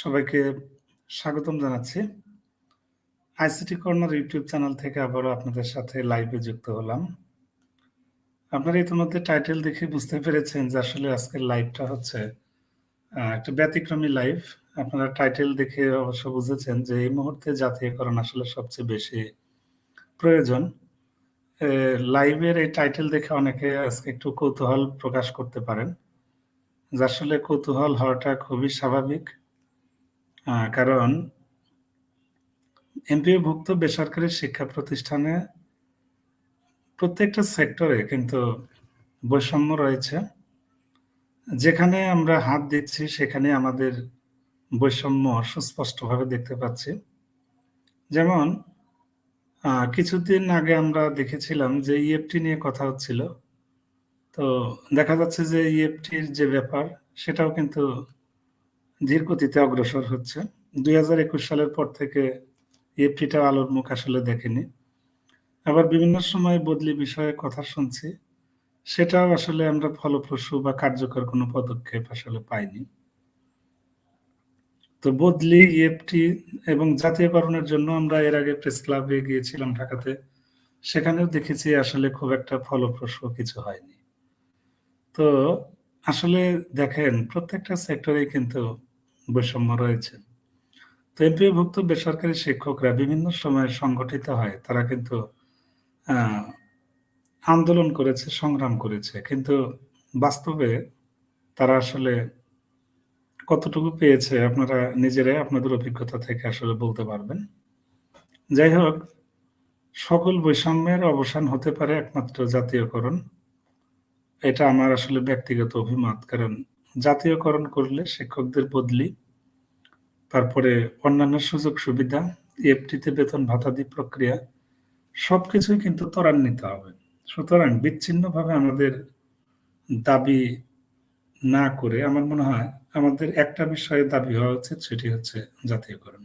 সবাইকে স্বাগতম জানাচ্ছি। আইসিটি কর্নার ইউটিউব চ্যানেল থেকে আবারও আপনাদের সাথে লাইভে যুক্ত হলাম। আপনারা ইতিমধ্যে টাইটেল দেখে বুঝতে পেরেছেন যে আসলে আজকের লাইভটা হচ্ছে একটা ব্যতিক্রমী লাইভ। আপনারা টাইটেল দেখে অবশ্য বুঝেছেন যে এই মুহূর্তে জাতীয়করণ আসলে সবচেয়ে বেশি প্রয়োজন। লাইভের এই টাইটেল দেখে অনেকে আজকে একটু কৌতূহল প্রকাশ করতে পারেন। যে আসলে কৌতূহল হওয়াটা খুবই স্বাভাবিক। কারণ এমপিওভুক্ত বেসরকারি শিক্ষা প্রতিষ্ঠানে প্রত্যেকটা সেক্টরে কিন্তু বৈষম্য রয়েছে। যেখানে আমরা হাত দিচ্ছি, সেখানে আমাদের বৈষম্য সুস্পষ্টভাবে দেখতে পাচ্ছি। যেমন কিছুদিন আগে আমরা দেখেছিলাম যে ইএফটি নিয়ে কথা হচ্ছিল। তো দেখা যাচ্ছে যে ইএফটির যে ব্যাপার, সেটাও কিন্তু ধীর গতিতে অগ্রসর হচ্ছে। ২০২১ সালের পর থেকে ইএফটিটা আলোর মুখ আসলে দেখেনি। আবার বিভিন্ন সময় বদলি বিষয়ে কথা শুনছি। সেটাও আসলে আমরা ফলপ্রসূ বা কার্যকর কোনো পদক্ষেপ আসলে পাইনি। তো বদলি, ইএফটি এবং জাতীয়করণের জন্য আমরা এর আগে প্রেস ক্লাবে গিয়েছিলাম ঢাকাতে। সেখানেও দেখেছি আসলে খুব একটা ফলপ্রসূ কিছু হয়নি। তো আসলে দেখেন প্রত্যেকটা সেক্টরেই কিন্তু বৈষম্য রয়েছে। তো এমপিওভুক্ত বেসরকারি শিক্ষকরা বিভিন্ন সময়ে সংগঠিত হয়। তারা কিন্তু আন্দোলন করেছে, সংগ্রাম করেছে। কিন্তু বাস্তবে তারা আসলে কতটুকু পেয়েছে আপনারা নিজেরাই আপনাদের অভিজ্ঞতা থেকে আসলে বলতে পারবেন। যাই হোক, সকল বৈষম্যের অবসান হতে পারে একমাত্র জাতীয়করণ। এটা আমার আসলে ব্যক্তিগত অভিমত। কারণ জাতীয়করণ করলে শিক্ষকদের বদলি, তারপরে অন্যান্য সুযোগ সুবিধা, ইএফটিতে বেতন ভাতাদি প্রক্রিয়া সবকিছুই কিন্তু ত্বরান্বিত হবে। সুতরাং বিচ্ছিন্নভাবে আমাদের দাবি না করে আমার মনে হয় আমাদের একটা বিষয়ে দাবি হওয়া উচিত সেটি হচ্ছে জাতীয়করণ।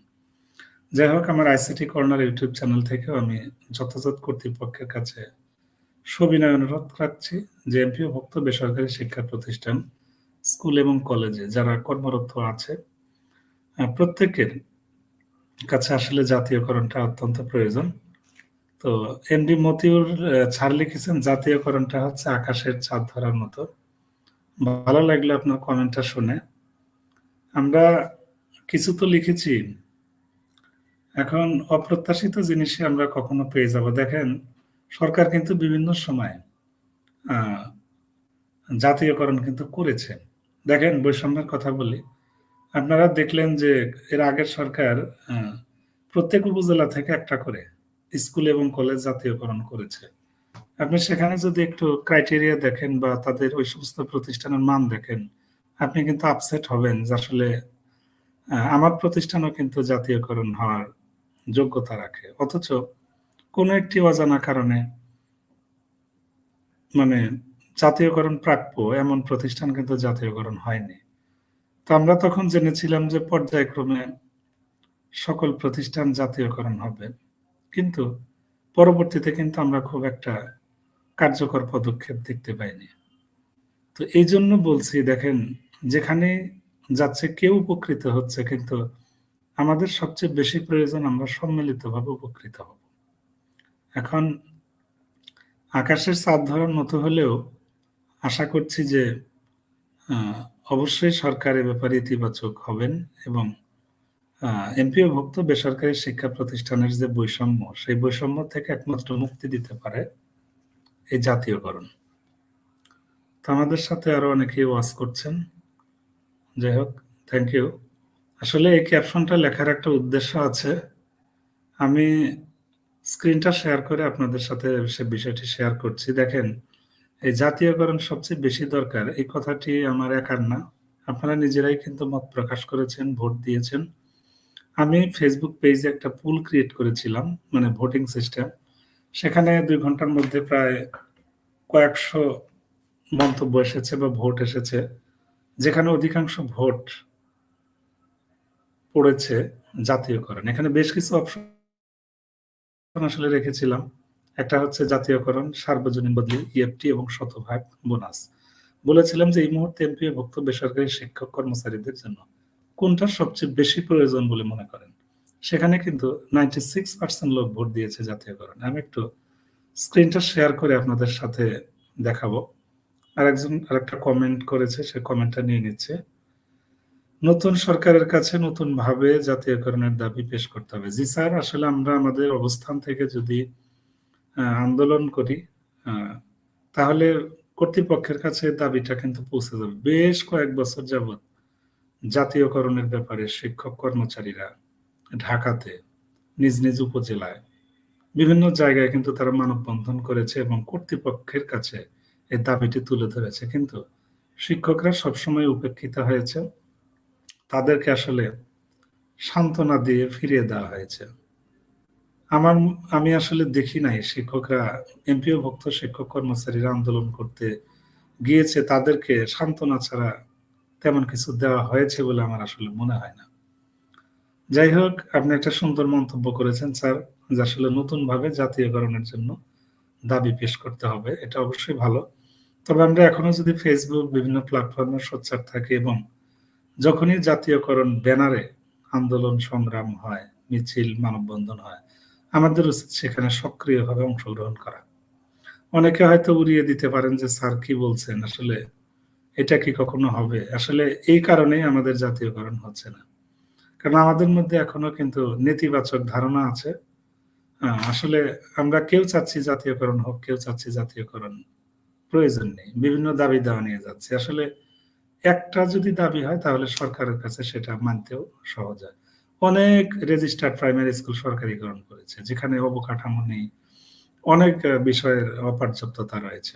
যাই হোক আমার আইসিটি কর্নার ইউটিউব চ্যানেল থেকেও আমি যথাযথ কর্তৃপক্ষের কাছে সবিনয় অনুরোধ রাখছি যে এমপিও এমপিওভুক্ত বেসরকারি শিক্ষা প্রতিষ্ঠান, স্কুল এবং কলেজে যারা কর্মরত আছে প্রত্যেকের কাছে আসলে জাতীয়করণটা অত্যন্ত প্রয়োজন। তো এমডি মতিউর ছাড় লিখেছেন, জাতীয়করণটা হচ্ছে আকাশের চাঁদ ধরার মতো। ভালো লাগল আপনার কমেন্টটা শুনে। আমরা কিছু তো লিখেছি। এখন অপ্রত্যাশিত জিনিসই আমরা কখনো পেয়ে যাব। দেখেন, সরকার কিন্তু বিভিন্ন সময় জাতীয়করণ কিন্তু করেছে। দেখেন বৈষম্যের কথা বলি। আপনারা দেখলেন যে এর আগের সরকার প্রত্যেক উপজেলা থেকে একটা করে স্কুল এবং কলেজ জাতীয়করণ করেছে। আপনি সেখানে যদি একটু ক্রাইটেরিয়া দেখেন বা তাদের ওই সমস্ত প্রতিষ্ঠানের মান দেখেন, আপনি কিন্তু আপসেট হবেন যে আসলে আমার প্রতিষ্ঠানও কিন্তু জাতীয়করণ হওয়ার যোগ্যতা রাখে। অথচ কোনো একটি অজানা কারণে মানে জাতীয়করণ প্রাপ্য, এমন প্রতিষ্ঠান কিন্তু জাতীয়করণ হয়নি। তো আমরা তখন জেনেছিলাম যে পর্যায়ক্রমে সকল প্রতিষ্ঠান জাতীয়করণ হবে। কিন্তু পরবর্তীতে কিন্তু আমরা খুব একটা কার্যকর পদক্ষেপ দেখতে পাইনি। তো এই জন্য বলছি, দেখেন, যেখানে যাচ্ছে কেউ উপকৃত হচ্ছে, কিন্তু আমাদের সবচেয়ে বেশি প্রয়োজন আমরা সম্মিলিতভাবে উপকৃত হব। এখন আকাশের চাঁদ ধরার মতো হলেও আশা করছি যে অবশ্যই সরকার এ ব্যাপারে ইতিবাচক হবেন এবং এমপিও এমপিওভুক্ত বেসরকারি শিক্ষা প্রতিষ্ঠানের যে বৈষম্য, সেই বৈষম্য থেকে একমাত্র মুক্তি দিতে পারে এই জাতীয়করণ। তো আমাদের সাথে আরও অনেকেই ওয়াচ করছেন। যাই হোক, থ্যাংক ইউ। আসলে এই ক্যাপশনটা লেখার একটা উদ্দেশ্য আছে। আমি স্ক্রিনটা শেয়ার করে আপনাদের সাথে সে বিষয়টি শেয়ার করছি। দেখেন, এই জাতীয়করণ সবচেয়ে বেশি দরকার এই কথাটি আমার একার না। আপনারা নিজেরাই কিন্তু মত প্রকাশ করেছেন, ভোট দিয়েছেন। আমি ফেসবুক পেজে একটা পুল ক্রিয়েট করেছিলাম, মানে ভোটিং সিস্টেম। সেখানে দুই ঘণ্টার মধ্যে প্রায় কয়েকশো মন্তব্য এসেছে বা ভোট এসেছে। যেখানে অধিকাংশ ভোট পড়েছে জাতীয়করণ। এখানে বেশ কিছু অপশন আসলে রেখেছিলাম। একটা হচ্ছে জাতীয়করণ, সার্বজনীন বদলি, ইএফটি এবং শতভাগ বোনাস। বলেছিলাম যে এই মুহূর্তে এমপিওভুক্ত বেসরকারি শিক্ষক কর্মচারীদের জন্য কোনটা সবচেয়ে বেশি প্রয়োজন বলে মনে করেন? সেখানে কিন্তু নাইনটি সিক্স পার্সেন্ট লোক ভোট দিয়েছে জাতীয়করণ। আমি একটু স্ক্রিনটা শেয়ার করে আপনাদের সাথে দেখাবো। আরেকজন আরেকটা কমেন্ট করেছে সে কমেন্টটা নিয়ে নিচ্ছে। নতুন সরকারের কাছে নতুন ভাবে জাতীয়করণের দাবি পেশ করতে হবে। জি স্যার আসলে আমরা আমাদের অবস্থান থেকে যদি আন্দোলন করি তাহলে কর্তৃপক্ষের কাছে দাবিটা কিন্তু পৌঁছে যাবে। বেশ কয়েক বছর যাবৎ জাতীয়করণের ব্যাপারে শিক্ষক কর্মচারীরা ঢাকাতে, নিজ নিজ উপজেলায়, বিভিন্ন জায়গায় কিন্তু তারা মানববন্ধন করেছে এবং কর্তৃপক্ষের কাছে এই দাবিটি তুলে ধরেছে। কিন্তু শিক্ষকরা সবসময় উপেক্ষিত হয়েছে তাদেরকে আসলে সান্ত্বনা দিয়ে ফিরিয়ে দেওয়া হয়েছে। আমার আমি আসলে দেখি নাই শিক্ষকরা, এমপিও ভক্ত শিক্ষক কর্মচারীরা আন্দোলন করতে গিয়েছে, তাদেরকে সান্ত্বনা ছাড়া তেমন কিছু দেওয়া হয়েছে বলে আমার আসলে মনে হয় না। যাই হোক, আপনি একটা সুন্দর মন্তব্য করেছেন স্যার, যে আসলে নতুন ভাবে জাতীয়করণের জন্য দাবি পেশ করতে হবে, এটা অবশ্যই ভালো। তবে আমরা এখনও যদি ফেসবুক বিভিন্ন প্ল্যাটফর্মে সোচ্চার থাকি এবং যখনই জাতীয়করণ ব্যানারে আন্দোলন সংগ্রাম হয়, মিছিল, মানববন্ধন হয় আমাদের উচিত সেখানে সক্রিয়ভাবে অংশগ্রহণ করা। অনেকে হয়তো উড়িয়ে দিতে পারেন যে, স্যার, কি বলছেন? আসলে এটা কি কখনো হবে? আসলে এই কারণেই আমাদের জাতীয়করণ হচ্ছে না। কারণ আমাদের মধ্যে এখনও কিন্তু নেতিবাচক ধারণা আছে। আসলে আমরা কেউ চাচ্ছি জাতীয়করণ হোক, কেউ চাচ্ছি জাতীয়করণ। প্রয়োজন নেই। বিভিন্ন দাবি দেওয়া নিয়ে যাচ্ছে। আসলে একটা যদি দাবি হয়, তাহলে সরকারের কাছে সেটা মানতেও সহজ হয়। অনেক রেজিস্টার্ড প্রাইমারি স্কুল সরকারিকরণ করেছে, যেখানে অবকাঠামো নেই, অনেক বিষয়ের অপর্যাপ্ততা রয়েছে।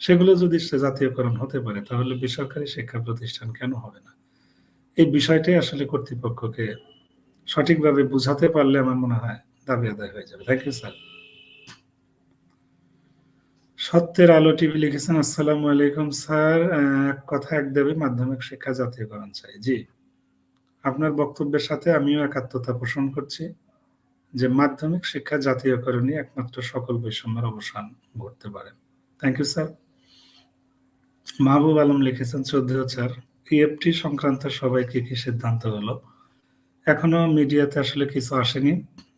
সেগুলো যদি জাতীয়করণ হতে পারে, তাহলে বেসরকারি শিক্ষা প্রতিষ্ঠান কেন হবে না? এই বিষয়টাই আসলে কর্তৃপক্ষকে সঠিকভাবে বুঝাতে পারলে আমার মনে হয় দাবি আদায় হয়ে যাবে। থ্যাংক ইউ স্যার সত্যের আলো টিভি লিখেছেন, আসসালামু আলাইকুম স্যার এক কথা এক দেবে, মাধ্যমিক শিক্ষা জাতীয়করণ চাই। জি। আপনার বক্তব্যের সাথে আমিও একাত্মতা পোষণ করছি যে মাধ্যমিক শিক্ষা জাতীয়করণই একমাত্র সকল বৈষম্যের অবসান ঘটতে পারে। Thank you sir Mahbub Alam লিখেছেন, শ্রদ্ধেয় স্যার ইএফটি সংক্রান্ত সবাই কি কি সিদ্ধান্ত হলো? এখনও মিডিয়াতে আসলে কিছু আসেনি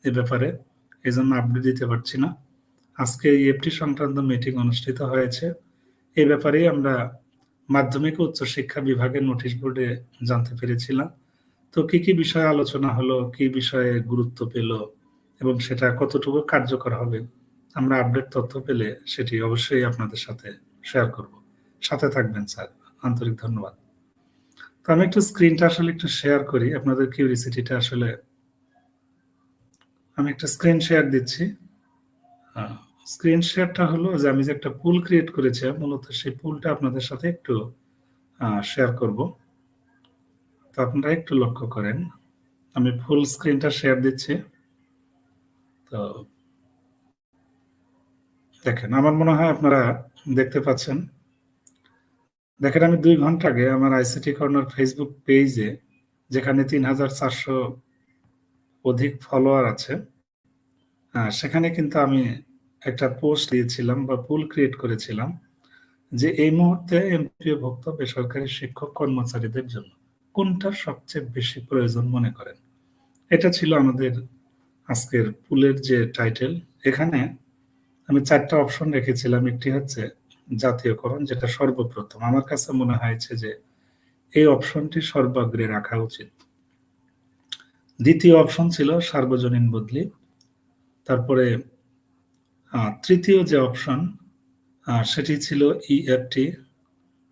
এ ব্যাপারে এই জন্য আপডেট দিতে পারছি না। আজকে ইএফটি সংক্রান্ত মিটিং অনুষ্ঠিত হয়েছে। এই ব্যাপারেই আমরা মাধ্যমিক উচ্চ শিক্ষা বিভাগের নোটিশ বোর্ডে জানতে পেরেছিলাম। তো কি কি বিষয়ে আলোচনা হলো? কি বিষয়ে গুরুত্ব পেল? এবং সেটা কতটুকু কার্যকর হবে? আমরা আপডেট তথ্য পেলে সেটি অবশ্যই আপনাদের সাথে শেয়ার করব। সাথে থাকবেন, স্যার। আন্তরিক ধন্যবাদ। তো আমি একটু স্ক্রিনটা আসলে একটু শেয়ার করি। আপনাদের কিউরিসিটিটা আসলে আমি একটা স্ক্রিন শেয়ার দিচ্ছি। স্ক্রিন শেয়ারটা হলো যে আমি যে একটা পুল ক্রিয়েট করেছি, মূলত সেই পুলটা আপনাদের সাথে একটু শেয়ার করব। তো আপনারা একটু লক্ষ্য করেন। আমি ফুল স্ক্রিনটা শেয়ার দিচ্ছি। তো দেখেন, আমার মনে হয় আপনারা দেখতে পাচ্ছেন। দেখেন, আমি দুই ঘণ্টা আগে আমার আইসিটি কর্নার ফেসবুক পেজে যেখানে তিন হাজার চারশো অধিক ফলোয়ার আছে সেখানে কিন্তু আমি একটা পোস্ট দিয়েছিলাম বা পুল ক্রিয়েট করেছিলাম যে এই মুহূর্তে এমপিও ভুক্ত বেসরকারি শিক্ষক কর্মচারীদের জন্য। কোনটা সবচেয়ে বেশি প্রয়োজন মনে করেন? এটা ছিল আমাদের আজকের পুলের যে টাইটেল এখানে আমি চারটা অপশন রেখেছিলাম। একটি হচ্ছে জাতীয়করণ, যেটা সর্বপ্রথম। আমার কাছে মনে হয়েছে যে এই অপশনটি সর্বাগ্রে রাখা উচিত। দ্বিতীয় অপশন ছিল সার্বজনীন বদলি। তারপরে তৃতীয় যে অপশন সেটি ছিল ইএফটি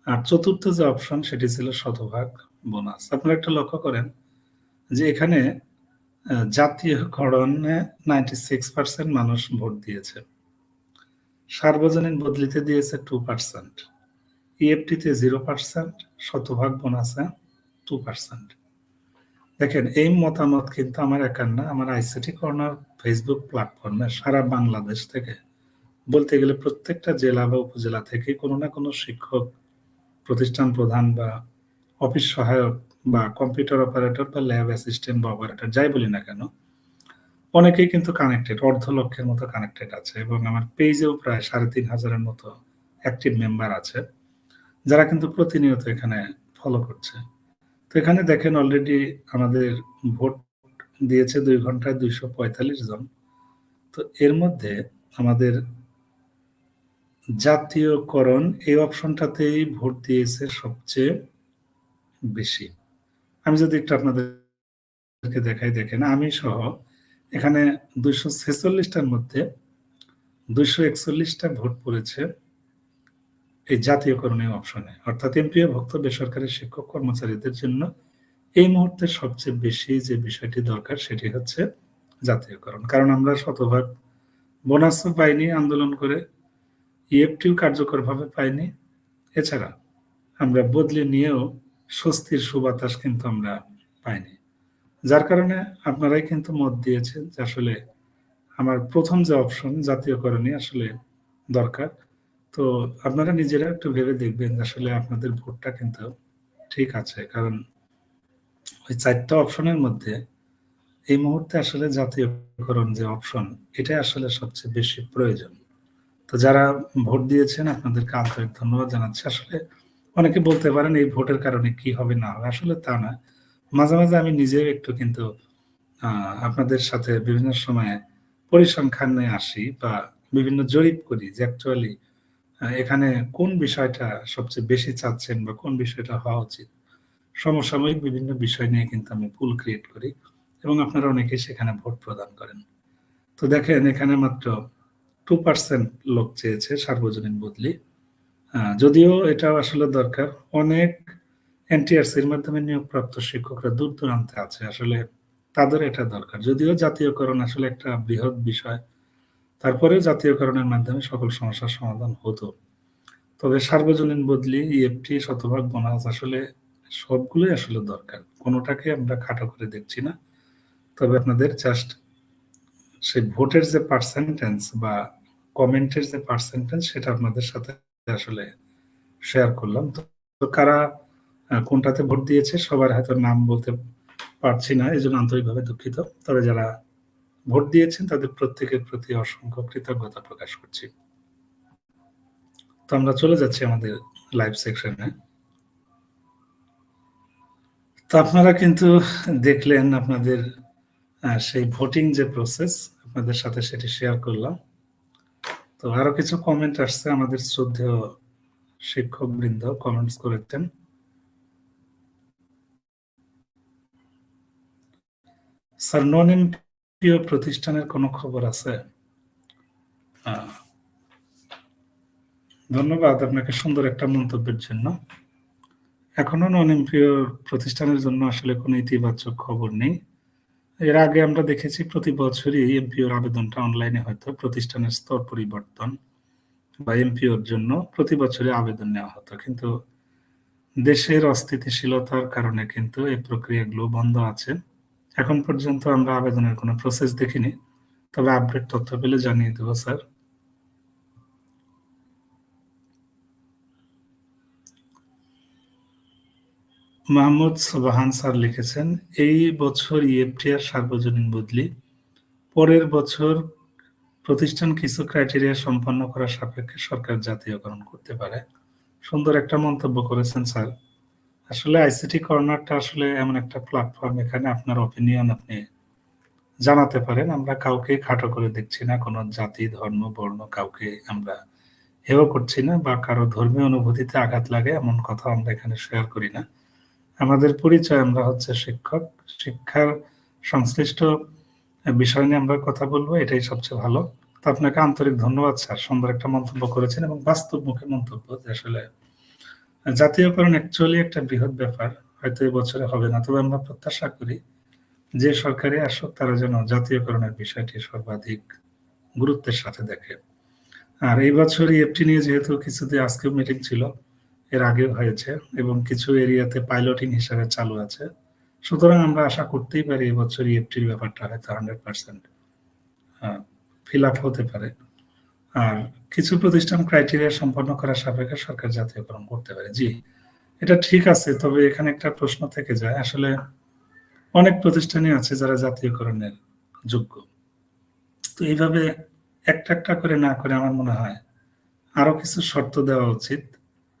আর চতুর্থ যে অপশন সেটি ছিল শতভাগ। বোনাস। আপনারা একটা লক্ষ্য করেন যে এখানে জাতীয়করণে নাইনটি সিক্স পার্সেন্ট মানুষ ভোট দিয়েছে। সার্বজনীন বদলিতে দিয়েছে টু পার্সেন্ট ইএফটিতে জিরো পার্সেন্ট শতভাগ বোনাসে টু পার্সেন্ট দেখেন, এই মতামত কিন্তু আমার একার না, আমার আইসিটি কর্নার ফেসবুক প্ল্যাটফর্মে সারা বাংলাদেশ থেকে বলতে গেলে প্রত্যেকটা জেলা বা উপজেলা থেকে কোনো না কোনো শিক্ষক, প্রতিষ্ঠান প্রধান বা অফিস সহায়ক বা কম্পিউটার অপারেটর বা ল্যাব অ্যাসিস্ট্যান্ট বা অপারেটর, যাই বলি না কেন, অনেকেই কিন্তু কানেক্টেড, অর্ধ লক্ষের মতো কানেক্টেড আছে এবং আমার পেজেও প্রায় সাড়ে তিন হাজারের মতো অ্যাক্টিভ মেম্বার আছে, যারা কিন্তু প্রতিনিয়ত এখানে ফলো করছে তো এখানে দেখেন অলরেডি আমাদের ভোট দিয়েছে ২ ঘন্টায় ২৪৫ জন। তো এর মধ্যে আমাদের জাতীয়করণ, এই অপশনটাতেই ভোট দিয়েছে সবচেয়ে বেশি। আমি যদি একটু আপনাদেরকে দেখাই দেখেন আমি সহ এখানে দুইশো ছেচল্লিশটার মধ্যে দুইশো একচল্লিশটা ভোট পড়েছে এই জাতীয়করণীয় অপশনে। অর্থাৎ এমপিও ভক্ত বেসরকারি শিক্ষক কর্মচারীদের জন্য এই মুহূর্তে সবচেয়ে বেশি যে বিষয়টি দরকার সেটি হচ্ছে জাতীয়করণ। কারণ আমরা শতভাগ বোনাসও পাইনি আন্দোলন করে, ইএফটিও কার্যকরভাবে পাইনি। এছাড়া আমরা বদলি নিয়েও স্বস্তির সুবাতাস কিন্তু আমরা পাইনি। যার কারণে আপনারাই কিন্তু মত দিয়েছেন যে আসলে আমার প্রথম যে অপশন জাতীয়করণই আসলে দরকার। তো আপনারা নিজেরা একটু ভেবে দেখবেন আসলে আপনাদের ভোটটা কিন্তু ঠিক আছে। কারণ ওই চারটা অপশনের মধ্যে এই মুহূর্তে আসলে জাতীয়করণ যে অপশন এটাই আসলে সবচেয়ে বেশি প্রয়োজন। তো যারা ভোট দিয়েছেন, আপনাদেরকে আন্তরিক ধন্যবাদ জানাচ্ছি। আসলে অনেকে বলতে পারেন এই ভোটের কারণে কি হবে না হবে। আসলে তা না। মাঝে, মাঝে আমি নিজেও একটু কিন্তু আপনাদের সাথে বিভিন্ন সময়ে পরিসংখ্যান আসি বা বিভিন্ন জরিপ করি যে অ্যাকচুয়ালি এখানে কোন বিষয়টা সবচেয়ে বেশি চাচ্ছেন বা কোন বিষয়টা হওয়া উচিত। সমসাময়িক বিভিন্ন বিষয় নিয়ে কিন্তু আমি পুল ক্রিয়েট করি এবং আপনারা অনেকেই সেখানে ভোট প্রদান করেন। তো দেখেন এখানে মাত্র টু পার্সেন্ট লোক চেয়েছে সার্বজনীন বদলি। যদিও এটাও আসলে দরকার। অনেক এনটিআরসির মাধ্যমে নিয়োগপ্রাপ্ত শিক্ষকরা দূর দূরান্তে আছে। আসলে তাদের এটা দরকার। যদিও জাতীয়করণ আসলে একটা বৃহৎ বিষয়। তারপরেও জাতীয়করণের মাধ্যমে সকল সমস্যার সমাধান হতো। তবে সার্বজনীন বদলি, ইএফটি, শতভাগ বোনাস আসলে সবগুলোই আসলে দরকার। কোনটাকে আমরা খাটো করে দেখছি না। তবে আপনাদের জাস্ট সেই ভোটের যে পার্সেন্টেজ বা কমেন্টের যে পার্সেন্টেজ সেটা আপনাদের সাথে আসলে শেয়ার করলাম। তো কারা কোনটাতে ভোট দিয়েছে সবার হয়তো নাম বলতে পারছি না। এই জন্য আন্তরিকভাবে দুঃখিত। তবে যারা ভোট দিয়েছেন তাদের প্রত্যেকের প্রতি অসংখ্য কৃতজ্ঞতা প্রকাশ করছি। তো আমরা চলে যাচ্ছি আমাদের লাইভ সেকশনে। তো আপনারা কিন্তু দেখলেন আপনাদের সেই ভোটিং যে প্রসেস আপনাদের সাথে সেটি শেয়ার করলাম। তো আরও কিছু কমেন্ট আসছে আমাদের শ্রদ্ধেয় শিক্ষকবৃন্দ কমেন্টস করেছেন। স্যার নন এমপিও প্রতিষ্ঠানের কোনো খবর আছে? ধন্যবাদ আপনাকে সুন্দর একটা মন্তব্যের জন্য। এখনও নন এমপিও প্রতিষ্ঠানের জন্য আসলে কোনো ইতিবাচক খবর নেই। এর আগে আমরা দেখেছি প্রতি বছরই এমপিওর আবেদনটা অনলাইনে হয়তো প্রতিষ্ঠানের স্তর পরিবর্তন বা এমপিওর জন্য প্রতি বছরই আবেদন নেওয়া হতো। কিন্তু দেশের অস্থিতিশীলতার কারণে কিন্তু এই প্রক্রিয়াগুলো বন্ধ আছে। এখন পর্যন্ত আমরা আবেদনের কোনো প্রসেস দেখিনি। তবে আপডেট তথ্য পেলে জানিয়ে দেবো, স্যার। মাহমুদ সোবাহান স্যার লিখেছেন, এই বছর ইএফটি আর সার্বজনীন বদলি। পরের বছর প্রতিষ্ঠান কিছু ক্রাইটেরিয়া সম্পন্ন করার সাপেক্ষে সরকার জাতীয়করণ করতে পারে। সুন্দর একটা মন্তব্য করেছেন স্যার। আসলে আইসিটি কর্নারটা আসলে এমন একটা প্ল্যাটফর্ম এখানে আপনার অপিনিয়ন আপনি জানাতে পারেন। আমরা কাউকে খাটো করে দেখছি না। কোনো জাতি, ধর্ম, বর্ণ কাউকে আমরা হেয় করছি না বা কারও ধর্মীয় অনুভূতিতে আঘাত লাগে এমন কথা আমরা এখানে শেয়ার করি না। আমাদের পরিচয় আমরা হচ্ছে শিক্ষক। শিক্ষার সংশ্লিষ্ট বিষয় নিয়ে আমরা কথা বলব এটাই সবচেয়ে ভালো। তো আপনাকে আন্তরিক ধন্যবাদ স্যার। সুন্দর একটা মন্তব্য করেছেন এবং বাস্তবমুখী মন্তব্য যে আসলে জাতীয়করণ অ্যাকচুয়ালি একটা বৃহৎ ব্যাপার। হয়তো এই বছরে হবে না। তবে আমরা প্রত্যাশা করি যে সরকারই আসুক তারা যেন জাতীয়করণের বিষয়টি সর্বাধিক গুরুত্বের সাথে দেখে। আর এই বছর ইএফটি নিয়ে যেহেতু কিছুদিন আজকেও মিটিং ছিল, এর আগেও হয়েছে এবং কিছু এরিয়াতে পাইলটিং হিসাবে চালু আছে। সুতরাং আমরা আশা করতেই পারি এবছর ইএফটির ব্যাপারটা হয়তো 100% আ ফিল আপ হতে পারে। আর কিছু প্রতিষ্ঠান ক্রাইটেরিয়া সম্পন্ন করার সাপেক্ষে সরকার জাতীয়করণ করতে পারে। জি, এটা ঠিক আছে। তবে এখানে একটা প্রশ্ন থেকে যায়। আসলে অনেক প্রতিষ্ঠানই আছে যারা জাতীয়করণের যোগ্য। তো এইভাবে একটা, একটা করে না করে আমার মনে হয় আরও কিছু শর্ত দেওয়া উচিত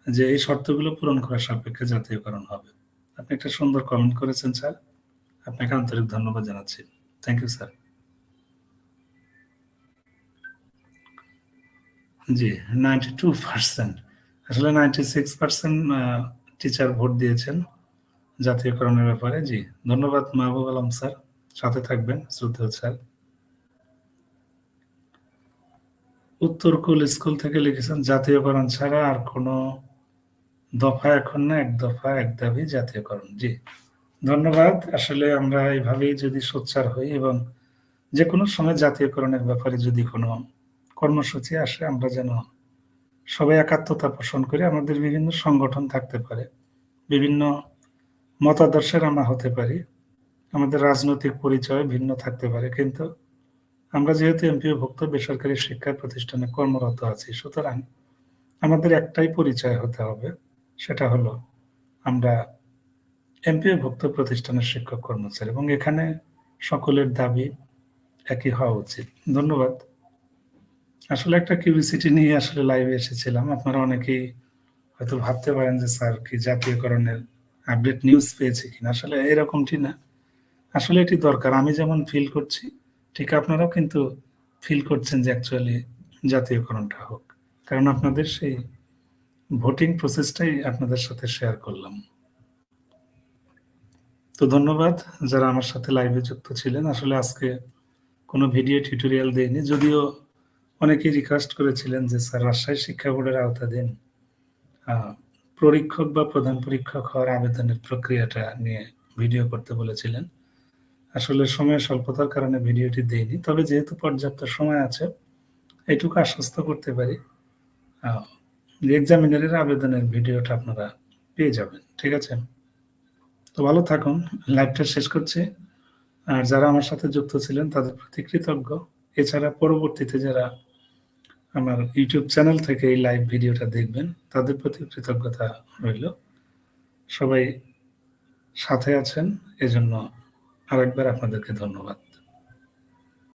যে এই শর্তগুলো পূরণ করার সাপেক্ষে জাতীয়করণ হবে। আপনি একটা সুন্দর কমেন্ট করেছেন, স্যার। আপনাকে আন্তরিক ধন্যবাদ জানাচ্ছি। Thank you sir ji ninety two percent আসলে ninety six percent teacher vote দিয়েছেন জাতীয়করণের ব্যাপারে। জি, ধন্যবাদ মাহবুব আলম, স্যার। সাথে থাকবেন, শ্রদ্ধেয় স্যার। উত্তর কুল স্কুল থেকে লিখেছেন, জাতীয়করণ ছাড়া আর কোনো দফা এখন না, এক দফা, এক দাবি জাতীয়করণ। জি, ধন্যবাদ। আসলে আমরা এইভাবেই যদি সোচ্চার হই এবং যে কোনো সময় জাতীয়করণের ব্যাপারে যদি কোনো কর্মসূচি আসে, আমরা যেন সবাই একাত্মতা পোষণ করে আমাদের বিভিন্ন সংগঠন থাকতে পারে, বিভিন্ন মতাদর্শের আমরা হতে পারি, আমাদের রাজনৈতিক পরিচয় ভিন্ন থাকতে পারে। কিন্তু আমরা যেহেতু এমপিও ভুক্ত বেসরকারি শিক্ষা প্রতিষ্ঠানে কর্মরত আছি, সুতরাং আমাদের একটাই পরিচয় হতে হবে। সেটা হলো আমরা এমপিও ভুক্ত প্রতিষ্ঠানের শিক্ষক কর্মচারী এবং এখানে সকলের দাবি একই হওয়া উচিত। ধন্যবাদ। আসলে একটা কিউরিসিটি নিয়ে আসলে লাইভে এসেছিলাম। আপনারা অনেকেই হয়তো ভাবতে পারেন যে, স্যার, কি জাতীয়করণের আপডেট নিউজ পেয়েছে কিনা? আসলে এরকমটি না। আসলে এটি দরকার। আমি যেমন ফিল করছি, ঠিক আপনারাও কিন্তু ফিল করছেন যে অ্যাকচুয়ালি জাতীয়করণটা হোক। কারণ আপনাদের সেই ভোটিং প্রসেসটাই আপনাদের সাথে শেয়ার করলাম। তো ধন্যবাদ যারা আমার সাথে লাইভে যুক্ত ছিলেন। আসলে আজকে কোনো ভিডিও টিউটোরিয়াল দেয়নি যদিও অনেকেই রিকোয়েস্ট করেছিলেন যে, স্যার, রাজশাহী শিক্ষা বোর্ডের আওতাধীন পরীক্ষক বা প্রধান পরীক্ষক হওয়ার আবেদনের প্রক্রিয়াটা নিয়ে ভিডিও করতে বলেছিলেন। আসলে সময় স্বল্পতার কারণে ভিডিওটি দেয়নি তবে যেহেতু পর্যাপ্ত সময় আছে, এটুকু আশ্বস্ত করতে পারি। এক্সামিনারের আবেদনের ভিডিওটা আপনারা পেয়ে যাবেন, ঠিক আছে? তো ভালো থাকুন, লাইভটা শেষ করছি। আর যারা আমার সাথে যুক্ত ছিলেন, তাদের প্রতি কৃতজ্ঞ। এছাড়া পরবর্তীতে যারা আমার ইউটিউব চ্যানেল থেকে এই লাইভ ভিডিওটা দেখবেন, তাদের প্রতি কৃতজ্ঞতা রইল। সবাই সাথে আছেন, এজন্য আরেকবার আপনাদেরকে ধন্যবাদ।